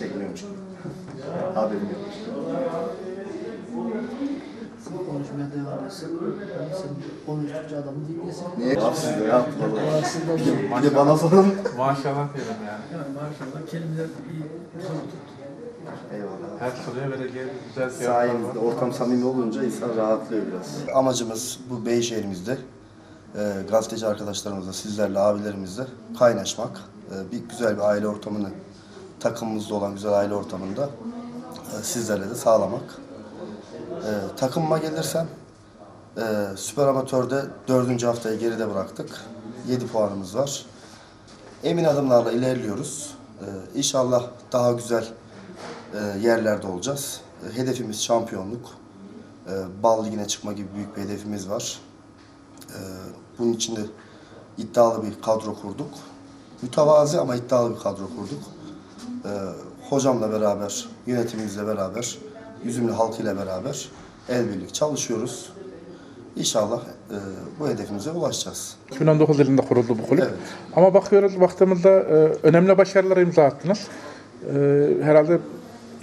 Çekmiyormuş. Haberim yok. Sen konuşmaya devam etsin. Sen konuştukça adamı dinlesin. Niye? Hapsiz de yapmalı. Bir de bana sorun. Maşallah diyelim yani. Yani maşallah kelimeler iyi. Eyvallah. Her soruya vereceği güzel cevaplar Sayenizde ortam samimi olunca insan rahatlıyor biraz. Amacımız bu Beyşehir'imizde e, gazeteci arkadaşlarımızla, sizlerle, abilerimizle kaynaşmak. E, bir güzel bir aile ortamını, takımımızda olan güzel aile ortamında e, sizlerle de sağlamak. E, takımıma gelirsem e, Süper Amatör'de dördüncü haftayı geride bıraktık. 7 puanımız var. Emin adımlarla ilerliyoruz. E, inşallah daha güzel e, yerlerde olacağız. E, hedefimiz şampiyonluk. E, Bal Ligi'ne çıkma gibi büyük bir hedefimiz var. E, bunun için de iddialı bir kadro kurduk. Mütevazi ama iddialı bir kadro kurduk. E, hocamla beraber, yönetimimizle beraber, Yüzümlü halkıyla beraber el birlik çalışıyoruz. İnşallah e, bu hedefimize ulaşacağız. 2019 yılında kuruldu bu kulüp. Evet. Ama bakıyoruz baktığımızda e, önemli başarılara imza attınız. E, herhalde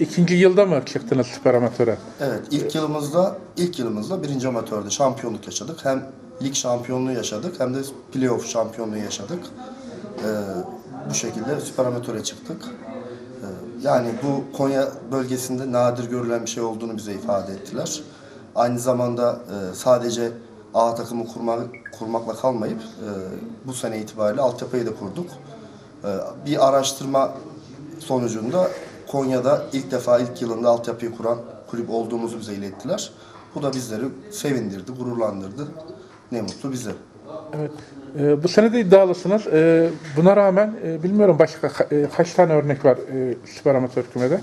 ikinci yılda mı çıktınız süper amatöre? Evet, ilk yılımızda ilk yılımızda birinci amatörde şampiyonluk yaşadık. Hem lig şampiyonluğu yaşadık hem de playoff şampiyonluğu yaşadık. Ee, bu şekilde süper amatöre çıktık. Ee, yani bu Konya bölgesinde nadir görülen bir şey olduğunu bize ifade ettiler. Aynı zamanda e, sadece A takımı kurma, kurmakla kalmayıp e, bu sene itibariyle altyapıyı da kurduk. Ee, bir araştırma sonucunda Konya'da ilk defa ilk yılında altyapıyı kuran kulüp olduğumuzu bize ilettiler. Bu da bizleri sevindirdi, gururlandırdı. Ne mutlu bize. Evet. E, bu sene de iddialısınız. E, buna rağmen e, bilmiyorum başka ka- e, kaç tane örnek var e, süper amatör kümede.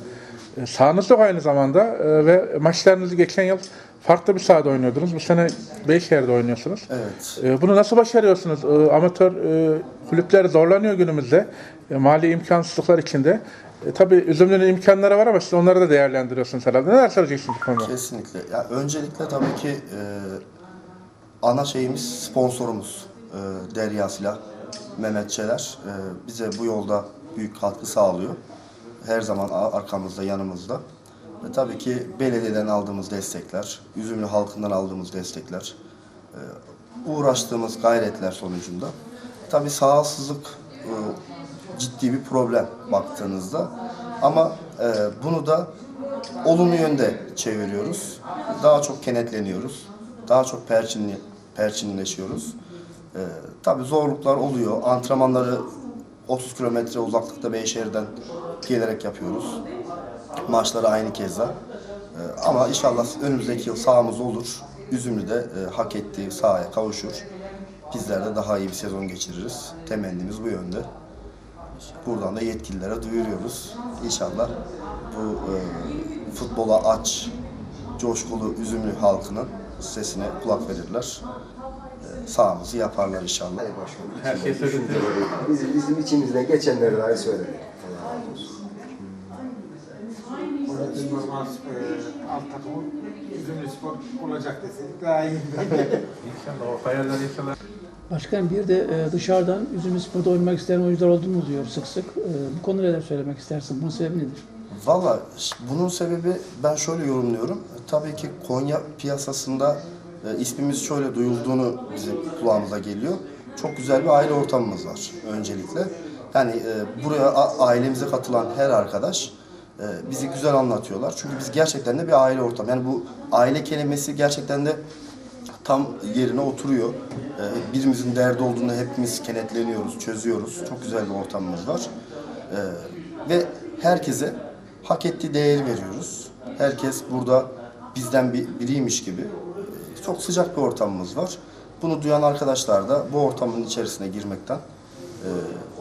E, sahanız yok aynı zamanda e, ve maçlarınızı geçen yıl farklı bir sahada oynuyordunuz. Bu sene Beyşehir'de oynuyorsunuz. Evet. E, Bunu nasıl başarıyorsunuz? E, Amatör e, kulüpler zorlanıyor günümüzde. E, Mali imkansızlıklar içinde. E, tabii üzümlünün imkanları var ama siz onları da değerlendiriyorsunuz herhalde. Neler söyleyeceksiniz bu konuda? Kesinlikle. Ya öncelikle tabii ki e, ana şeyimiz sponsorumuz e, Derya Silah, Mehmet Çeler e, bize bu yolda büyük katkı sağlıyor. Her zaman arkamızda, yanımızda. Ve tabii ki belediyeden aldığımız destekler, Üzümlü halkından aldığımız destekler, e, uğraştığımız gayretler sonucunda. Tabii sahasızlık e, ciddi bir problem baktığınızda. Ama e, bunu da olumlu yönde çeviriyoruz. Daha çok kenetleniyoruz. Daha çok perçinli, perçinleşiyoruz. Ee, tabii zorluklar oluyor. Antrenmanları 30 kilometre uzaklıkta Beyşehir'den gelerek yapıyoruz. Maçları aynı keza. Ee, ama inşallah önümüzdeki yıl sahamız olur. Üzümlü de e, hak ettiği sahaya kavuşur. Bizler de daha iyi bir sezon geçiririz. Temennimiz bu yönde. Buradan da yetkililere duyuruyoruz. İnşallah bu e, futbola aç, coşkulu Üzümlü halkının sesine kulak verirler. Sahamızı yaparlar inşallah. Şey söyledik. Bizim, bizim içimizde geçenleri dahi söyledik. Yılmaz e, alt takımı Üzümlü Spor olacak deseydik daha iyi. İnşallah o hayaller inşallah. Başkan bir de e, dışarıdan Üzümlü Spor'da oynamak isteyen oyuncular olduğunu diyor sık sık. E, Bu konuda neler söylemek istersin? Bunun sebebi nedir? Valla bunun sebebi ben şöyle yorumluyorum. Tabii ki Konya piyasasında e, ismimiz şöyle duyulduğunu bizim kulağımıza geliyor. Çok güzel bir aile ortamımız var öncelikle. Yani e, buraya ailemize katılan her arkadaş e, bizi güzel anlatıyorlar. Çünkü biz gerçekten de bir aile ortamı. Yani bu aile kelimesi gerçekten de tam yerine oturuyor. Ee, birimizin derdi olduğunda hepimiz kenetleniyoruz, çözüyoruz. Çok güzel bir ortamımız var. Ee, ve herkese hak ettiği değeri veriyoruz. Herkes burada bizden bir biriymiş gibi. Çok sıcak bir ortamımız var. Bunu duyan arkadaşlar da bu ortamın içerisine girmekten e,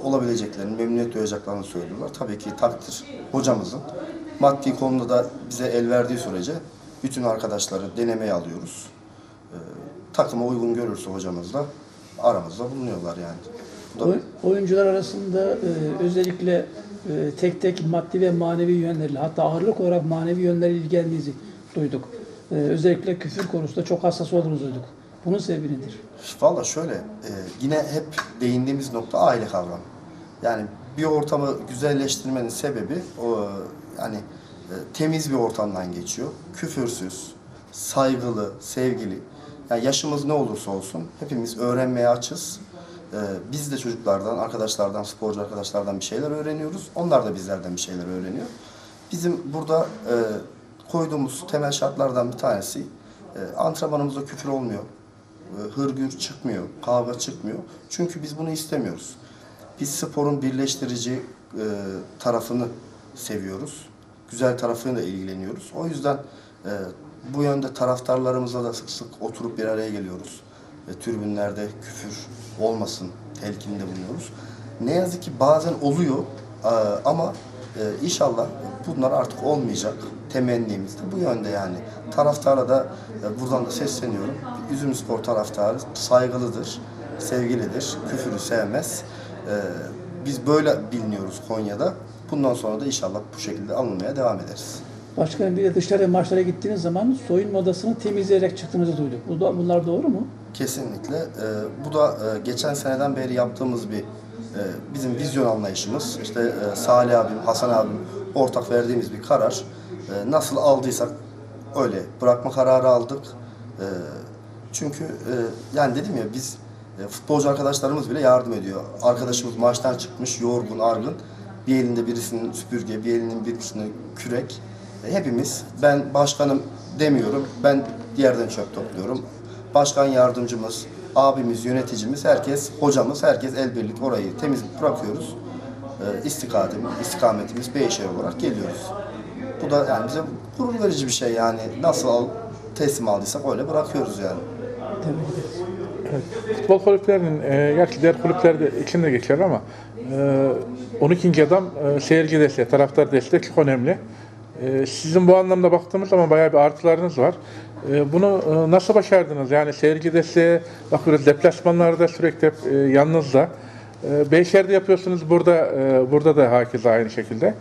olabileceklerini, memnuniyet duyacaklarını söylüyorlar. Tabii ki takdir hocamızın. Maddi konuda da bize el verdiği sürece bütün arkadaşları denemeye alıyoruz takıma uygun görürse hocamız da aramızda bulunuyorlar yani. Da Oy- Oyuncular arasında e, özellikle e, tek tek maddi ve manevi yönleriyle hatta ağırlık olarak manevi yönleriyle ilgilendiğinizi duyduk. E, özellikle küfür konusunda çok hassas olduğunuzu duyduk. Bunun sebebi nedir? Valla şöyle, e, yine hep değindiğimiz nokta aile kavramı. Yani bir ortamı güzelleştirmenin sebebi o yani e, temiz bir ortamdan geçiyor. Küfürsüz, saygılı, sevgili. Yani yaşımız ne olursa olsun hepimiz öğrenmeye açız. E, biz de çocuklardan, arkadaşlardan, sporcu arkadaşlardan bir şeyler öğreniyoruz. Onlar da bizlerden bir şeyler öğreniyor. Bizim burada e, koyduğumuz temel şartlardan bir tanesi e, antrenmanımızda küfür olmuyor. E, hırgür çıkmıyor, kavga çıkmıyor. Çünkü biz bunu istemiyoruz. Biz sporun birleştirici e, tarafını seviyoruz. Güzel tarafıyla ilgileniyoruz. O yüzden e, bu yönde taraftarlarımızla da sık sık oturup bir araya geliyoruz. E, tribünlerde küfür olmasın telkinde bulunuyoruz. Ne yazık ki bazen oluyor ama e, inşallah bunlar artık olmayacak. Temennimiz de bu yönde yani. Taraftara da e, buradan da sesleniyorum. Üzüm Spor taraftarı saygılıdır, sevgilidir, küfürü sevmez. E, biz böyle biliniyoruz Konya'da. Bundan sonra da inşallah bu şekilde alınmaya devam ederiz. Başkanım bir de dışarı maçlara gittiğiniz zaman soyunma odasını temizleyerek çıktığınızı duyduk. Bu da, bunlar doğru mu? Kesinlikle. Ee, bu da e, geçen seneden beri yaptığımız bir bizim vizyon anlayışımız. İşte e, Salih abim, Hasan abim ortak verdiğimiz bir karar. E, nasıl aldıysak öyle bırakma kararı aldık. E, çünkü e, yani dedim ya biz e, futbolcu arkadaşlarımız bile yardım ediyor. Arkadaşımız maçtan çıkmış, yorgun, argın. Bir elinde birisinin süpürge, bir elinin birisinin kürek. Hepimiz, ben başkanım demiyorum, ben yerden çöp topluyorum. Başkan yardımcımız, abimiz, yöneticimiz, herkes, hocamız, herkes el birlik orayı temiz bırakıyoruz. E, istikametimiz, istikametimiz Beyşehir olarak geliyoruz. Bu da yani bize gurur verici bir şey yani. Nasıl al, teslim aldıysak öyle bırakıyoruz yani. Ederiz. Futbol kulüplerinin, e, gerçi diğer kulüplerde içinde geçer ama e, 12. adam e, seyirci desteği, taraftar desteği çok önemli. E, sizin bu anlamda baktığımız zaman bayağı bir artılarınız var. E, bunu e, nasıl başardınız? Yani seyirci desteği, bakıyoruz deplasmanlarda sürekli hep e, yanınızda. E, Beyşehir'de yapıyorsunuz, burada burada da hakeza aynı şekilde.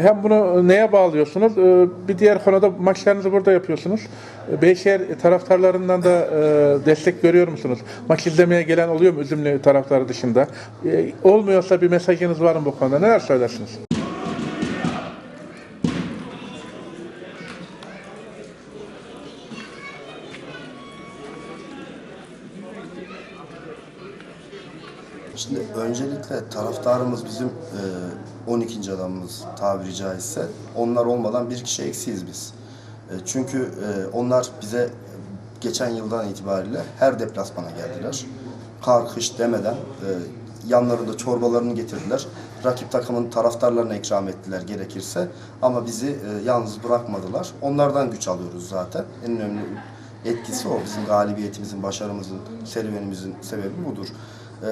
Hem bunu neye bağlıyorsunuz? Bir diğer konuda maçlarınızı burada yapıyorsunuz. Beyşehir taraftarlarından da destek görüyor musunuz? Maç izlemeye gelen oluyor mu Üzümlü taraftarı dışında? Olmuyorsa bir mesajınız var mı bu konuda? Neler söylersiniz? Şimdi öncelikle taraftarımız bizim e, 12. adamımız tabiri caizse. Onlar olmadan bir kişi eksiyiz biz. E, çünkü e, onlar bize geçen yıldan itibariyle her deplasmana geldiler. Kar, kış demeden e, yanlarında çorbalarını getirdiler. Rakip takımın taraftarlarına ikram ettiler gerekirse. Ama bizi e, yalnız bırakmadılar. Onlardan güç alıyoruz zaten. En önemli etkisi o. Bizim galibiyetimizin, başarımızın, serüvenimizin sebebi budur. Ee,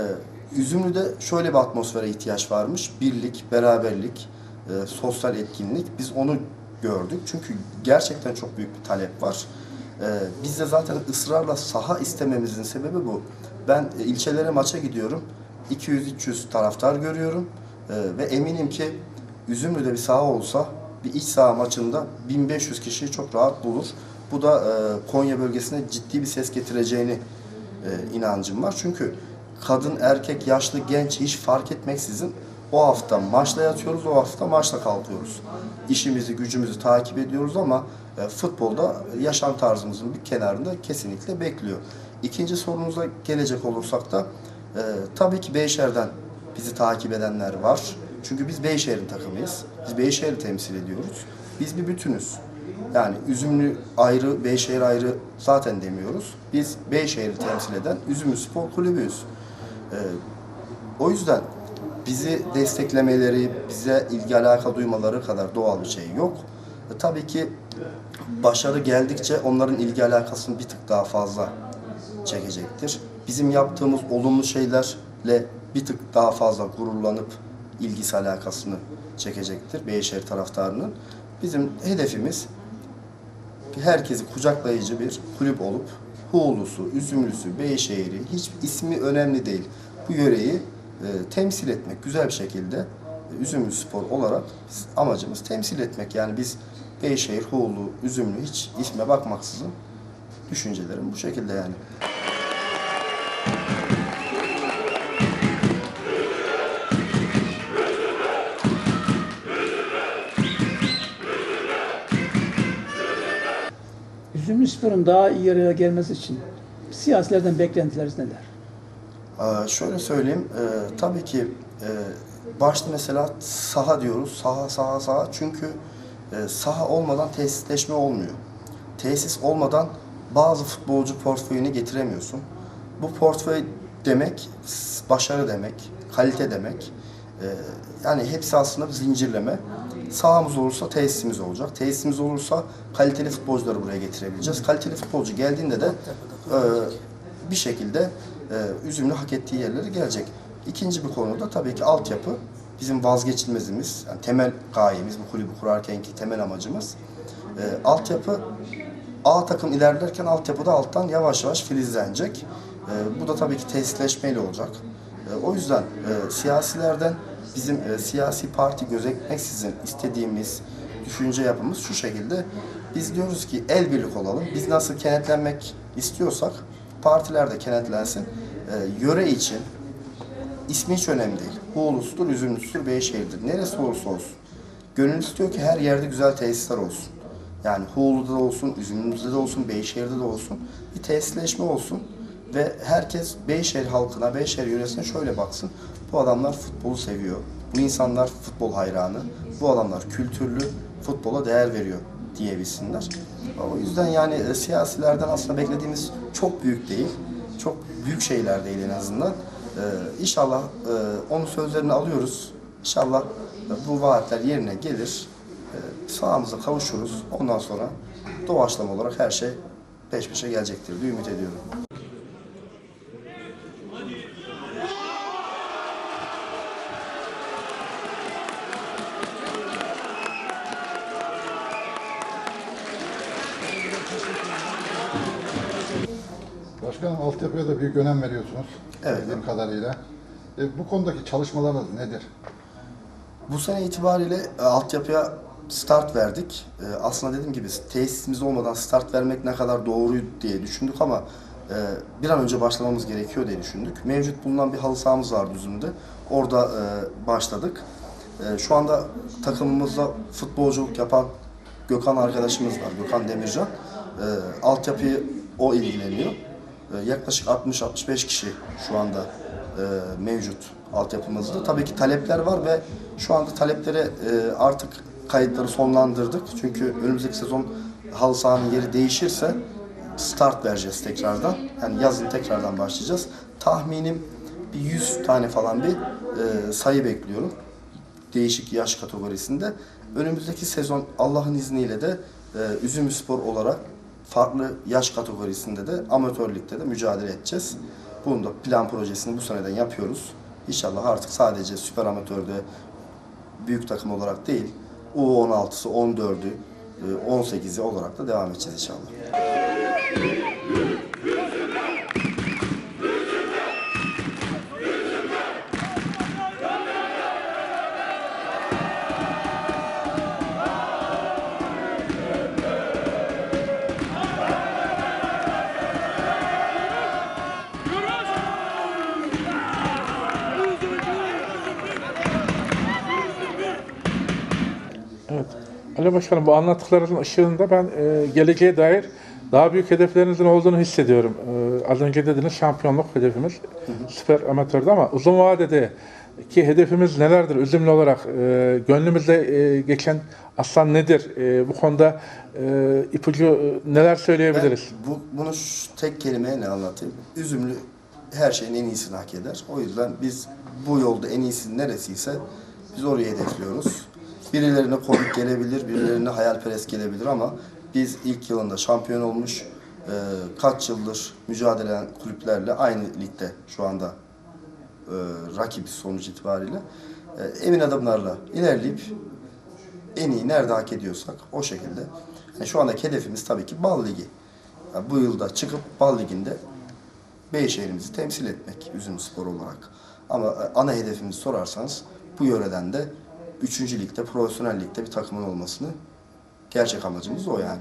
Üzümlü'de şöyle bir atmosfere ihtiyaç varmış. Birlik, beraberlik, e, sosyal etkinlik. Biz onu gördük. Çünkü gerçekten çok büyük bir talep var. Ee, biz de zaten ısrarla saha istememizin sebebi bu. Ben e, ilçelere maça gidiyorum. 200-300 taraftar görüyorum. Ee, ve eminim ki Üzümlü'de bir saha olsa bir iç saha maçında 1500 kişiyi çok rahat bulur. Bu da e, Konya bölgesine ciddi bir ses getireceğini e, inancım var. Çünkü kadın, erkek, yaşlı, genç hiç fark etmeksizin o hafta maçla yatıyoruz, o hafta maçla kalkıyoruz. İşimizi, gücümüzü takip ediyoruz ama e, futbolda yaşam tarzımızın bir kenarında kesinlikle bekliyor. İkinci sorunuza gelecek olursak da e, tabii ki Beyşehir'den bizi takip edenler var. Çünkü biz Beyşehir'in takımıyız. Biz Beyşehir'i temsil ediyoruz. Biz bir bütünüz. Yani Üzümlü ayrı, Beyşehir ayrı zaten demiyoruz. Biz Beyşehir'i temsil eden Üzümlü Spor Kulübüyüz. Ee, o yüzden bizi desteklemeleri, bize ilgi alaka duymaları kadar doğal bir şey yok. E, tabii ki başarı geldikçe onların ilgi alakasını bir tık daha fazla çekecektir. Bizim yaptığımız olumlu şeylerle bir tık daha fazla gururlanıp ilgisi alakasını çekecektir Beyşehir taraftarının. Bizim hedefimiz herkesi kucaklayıcı bir kulüp olup Huğlusu, Üzümlüsü, Beyşehir'i hiç ismi önemli değil. Bu yöreyi e, temsil etmek güzel bir şekilde e, Üzümlü Spor olarak biz, amacımız temsil etmek. Yani biz Beyşehir, Huğlu, Üzümlü hiç isme bakmaksızın düşüncelerim bu şekilde yani. Spor'un daha iyi yere gelmesi için siyasilerden beklentileriniz neler? Ee, şöyle söyleyeyim, e, tabii ki e, başta mesela saha diyoruz, saha saha saha çünkü e, saha olmadan tesisleşme olmuyor. Tesis olmadan bazı futbolcu portföyünü getiremiyorsun. Bu portföy demek başarı demek, kalite demek. E, yani hepsi aslında bir zincirleme. Sahamız olursa tesisimiz olacak. Tesisimiz olursa kaliteli futbolcuları buraya getirebileceğiz. Kaliteli futbolcu geldiğinde de e, bir şekilde e, Üzümlü hak ettiği yerlere gelecek. İkinci bir konuda tabii ki altyapı bizim vazgeçilmezimiz, yani temel gayemiz, bu kulübü kurarkenki temel amacımız. E, altyapı A takım ilerlerken altyapıda alttan yavaş yavaş filizlenecek. E, bu da tabii ki tesisleşmeyle olacak. E, o yüzden e, siyasilerden bizim e, siyasi parti gözetmeksizin istediğimiz düşünce yapımız şu şekilde. Biz diyoruz ki el birlik olalım. Biz nasıl kenetlenmek istiyorsak partiler de kenetlensin. E, yöre için ismi hiç önemli değil. Uğurlusudur, Üzümlüsüdür, Beyşehir'dir. Neresi olursa olsun. Gönül istiyor ki her yerde güzel tesisler olsun. Yani Huğulu'da da olsun, Üzümlü'de de olsun, Beyşehir'de de olsun. Bir tesisleşme olsun. Ve herkes Beyşehir halkına, Beyşehir yöresine şöyle baksın. Bu adamlar futbolu seviyor. Bu insanlar futbol hayranı. Bu adamlar kültürlü, futbola değer veriyor diyebilsinler. O yüzden yani e, siyasilerden aslında beklediğimiz çok büyük değil. Çok büyük şeyler değil en azından. Ee, inşallah e, onun sözlerini alıyoruz. İnşallah e, bu vaatler yerine gelir. E, sağımıza kavuşuruz. Ondan sonra doğaçlama olarak her şey peş peşe gelecektir diye ümit ediyorum. Da büyük önem veriyorsunuz. Evet. Bildiğim kadarıyla. E, bu konudaki çalışmalarınız nedir? Bu sene itibariyle e, altyapıya start verdik. E, aslında dediğim gibi tesisimiz olmadan start vermek ne kadar doğru diye düşündük ama e, bir an önce başlamamız gerekiyor diye düşündük. Mevcut bulunan bir halı sahamız vardı Üzüm'de. Orada e, başladık. E, şu anda takımımızda futbolculuk yapan Gökhan arkadaşımız var, Gökhan Demircan. E, altyapıyı o ilgileniyor. E, yaklaşık 60-65 kişi şu anda e, mevcut altyapımızda. Tabii ki talepler var ve şu anda taleplere artık kayıtları sonlandırdık. Çünkü önümüzdeki sezon halı sahanın yeri değişirse start vereceğiz tekrardan. Yani yazın tekrardan başlayacağız. Tahminim bir 100 tane falan bir e, sayı bekliyorum. Değişik yaş kategorisinde. Önümüzdeki sezon Allah'ın izniyle de e, Üzümü Spor olarak farklı yaş kategorisinde de amatör ligde de mücadele edeceğiz. Bunun da plan projesini bu seneden yapıyoruz. İnşallah artık sadece süper amatörde büyük takım olarak değil, U16'sı, 14'ü, e, 18'i olarak da devam edeceğiz inşallah. Ali Başkanım bu anlattıklarınızın ışığında ben e, geleceğe dair daha büyük hedeflerinizin olduğunu hissediyorum. E, az önce dediniz şampiyonluk hedefimiz süper amatörde ama uzun vadede ki hedefimiz nelerdir üzümlü olarak e, gönlümüzde e, geçen aslan nedir? E, bu konuda e, ipucu e, neler söyleyebiliriz? Ben bu, bunu tek kelimeyle anlatayım. Üzümlü her şeyin en iyisini hak eder. O yüzden biz bu yolda en iyisi neresiyse biz orayı hedefliyoruz. Birilerine komik gelebilir, birilerine hayalperest gelebilir ama biz ilk yılında şampiyon olmuş, e, kaç yıldır mücadele eden kulüplerle aynı ligde şu anda e, rakibiz sonuç itibariyle. E, emin adımlarla ilerleyip en iyi nerede hak ediyorsak o şekilde. Yani şu andaki hedefimiz tabii ki Bal Ligi. Yani bu yılda çıkıp Bal Ligi'nde Beyşehir'imizi temsil etmek Üzüm Spor olarak. Ama e, ana hedefimizi sorarsanız bu yöreden de 3. ligde, profesyonel ligde bir takımın olmasını gerçek amacımız o yani.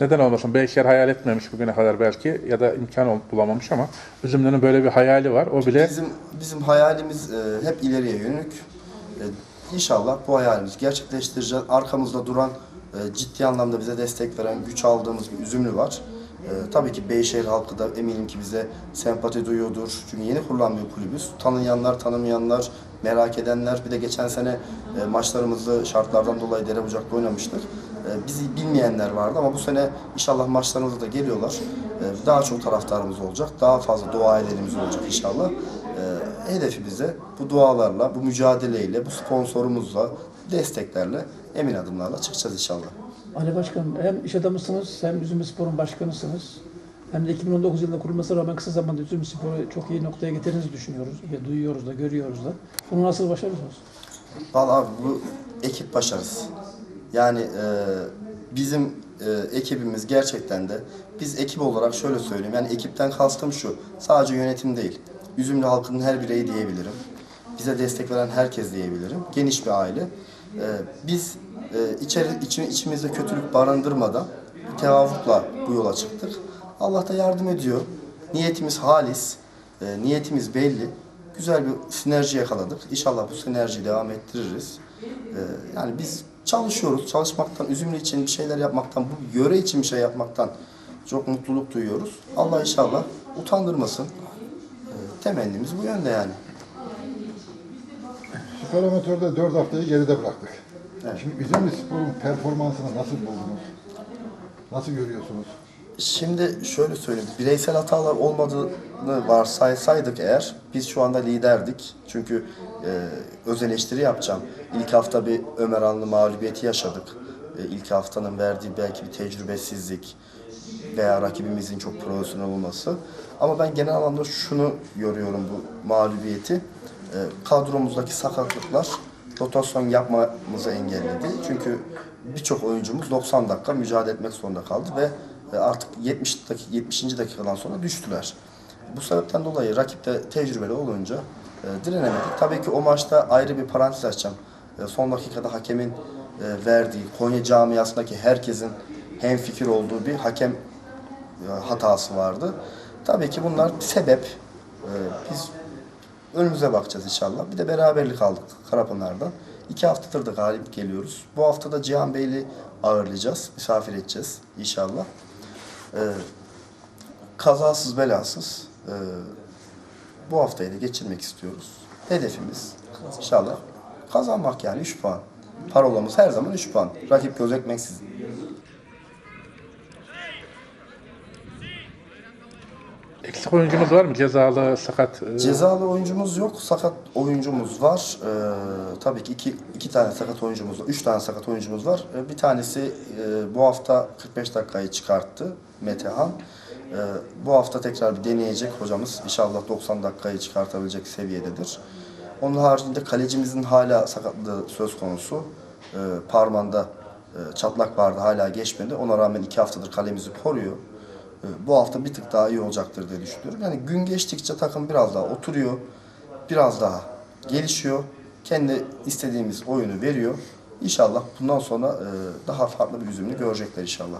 Neden olmasın? Beyşehir hayal etmemiş bugüne kadar belki ya da imkan bulamamış ama Üzümlü'nün böyle bir hayali var. O bile Bizim bizim hayalimiz e, hep ileriye yönelik. E, İnşallah bu hayalimizi gerçekleştireceğiz. Arkamızda duran, e, ciddi anlamda bize destek veren, güç aldığımız bir üzümlü var. E, tabii ki Beyşehir halkı da eminim ki bize sempati duyuyordur. Çünkü yeni kurulan bir kulübüz. Tanıyanlar, tanımayanlar, merak edenler. Bir de geçen sene e, maçlarımızı şartlardan dolayı Derebucak'ta oynamıştık. E, bizi bilmeyenler vardı ama bu sene inşallah maçlarımıza da geliyorlar. E, daha çok taraftarımız olacak. Daha fazla dua edenimiz olacak inşallah. E, hedefimize bu dualarla, bu mücadeleyle, bu sponsorumuzla, desteklerle, emin adımlarla çıkacağız inşallah. Ali Başkanım hem iş adamısınız hem Üzümlü Spor'un başkanısınız. Hem de 2019 yılında kurulmasına rağmen kısa zamanda Üzümlü Spor'u çok iyi noktaya getirdiğinizi düşünüyoruz ve duyuyoruz da görüyoruz da. Bunu nasıl başarıyorsunuz? Vallahi abi bu ekip başarısı. Yani e, bizim e, ekibimiz gerçekten de biz ekip olarak şöyle söyleyeyim. Yani ekipten kastım şu. Sadece yönetim değil. Üzümlü halkının her bireyi diyebilirim. Bize destek veren herkes diyebilirim. Geniş bir aile. E, biz e, içeri, içi, içimizde kötülük barındırmadan tevafukla bu yola çıktık. Allah da yardım ediyor. Niyetimiz halis. e, niyetimiz belli. Güzel bir sinerji yakaladık. İnşallah bu sinerjiyi devam ettiririz. Ee, yani biz çalışıyoruz. Çalışmaktan, üzümlü için bir şeyler yapmaktan, bu yöre için bir şey yapmaktan çok mutluluk duyuyoruz. Allah inşallah utandırmasın. Ee, temennimiz bu yönde yani. Süper Amatör'de 4 haftayı geride bıraktık. Evet. Şimdi Üzümlü Spor'un performansını nasıl buldunuz? Nasıl görüyorsunuz? Şimdi şöyle söyleyeyim. Bireysel hatalar olmadığını varsaysaydık eğer biz şu anda liderdik. Çünkü e, öz eleştiri yapacağım. İlk hafta bir Ömer Anlı mağlubiyeti yaşadık. E, ilk haftanın verdiği belki bir tecrübesizlik veya rakibimizin çok profesyonel olması. Ama ben genel anlamda şunu görüyorum bu mağlubiyeti. E, kadromuzdaki sakatlıklar rotasyon yapmamızı engelledi. Çünkü birçok oyuncumuz 90 dakika mücadele etmek zorunda kaldı ve artık 70 dakika 70. dakikadan sonra düştüler. Bu sebepten dolayı rakip de tecrübeli olunca e, direnemedik. Tabii ki o maçta ayrı bir parantez açacağım. E, son dakikada hakemin e, verdiği Konya camiasındaki herkesin hemfikir olduğu bir hakem e, hatası vardı. Tabii ki bunlar sebep. E, biz önümüze bakacağız inşallah. Bir de beraberlik aldık Karapınar'dan. İki haftadır da galip geliyoruz. Bu hafta da Cihan Beyli ağırlayacağız. Misafir edeceğiz inşallah. Ee, kazasız belasız e, bu haftayı da geçirmek istiyoruz. Hedefimiz inşallah kazanmak yani 3 puan. Parolamız her zaman 3 puan. Rakip gözetmeksizin. Eksik oyuncumuz var mı? Cezalı, sakat. e, Cezalı oyuncumuz yok, sakat oyuncumuz var. Ee, tabii ki iki, iki tane sakat oyuncumuz var, üç tane sakat oyuncumuz var. Ee, bir tanesi e, bu hafta 45 dakikayı çıkarttı, Metehan. Ee, bu hafta tekrar bir deneyecek hocamız. İnşallah 90 dakikayı çıkartabilecek seviyededir. Onun haricinde kalecimizin hala sakatlığı söz konusu. Ee, parmağında e, çatlak vardı, hala geçmedi. Ona rağmen iki haftadır kalemizi koruyor. Ee, bu hafta bir tık daha iyi olacaktır diye düşünüyorum. Yani gün geçtikçe takım biraz daha oturuyor, biraz daha gelişiyor. Kendi istediğimiz oyunu veriyor. İnşallah bundan sonra e, daha farklı bir üzümünü görecekler inşallah.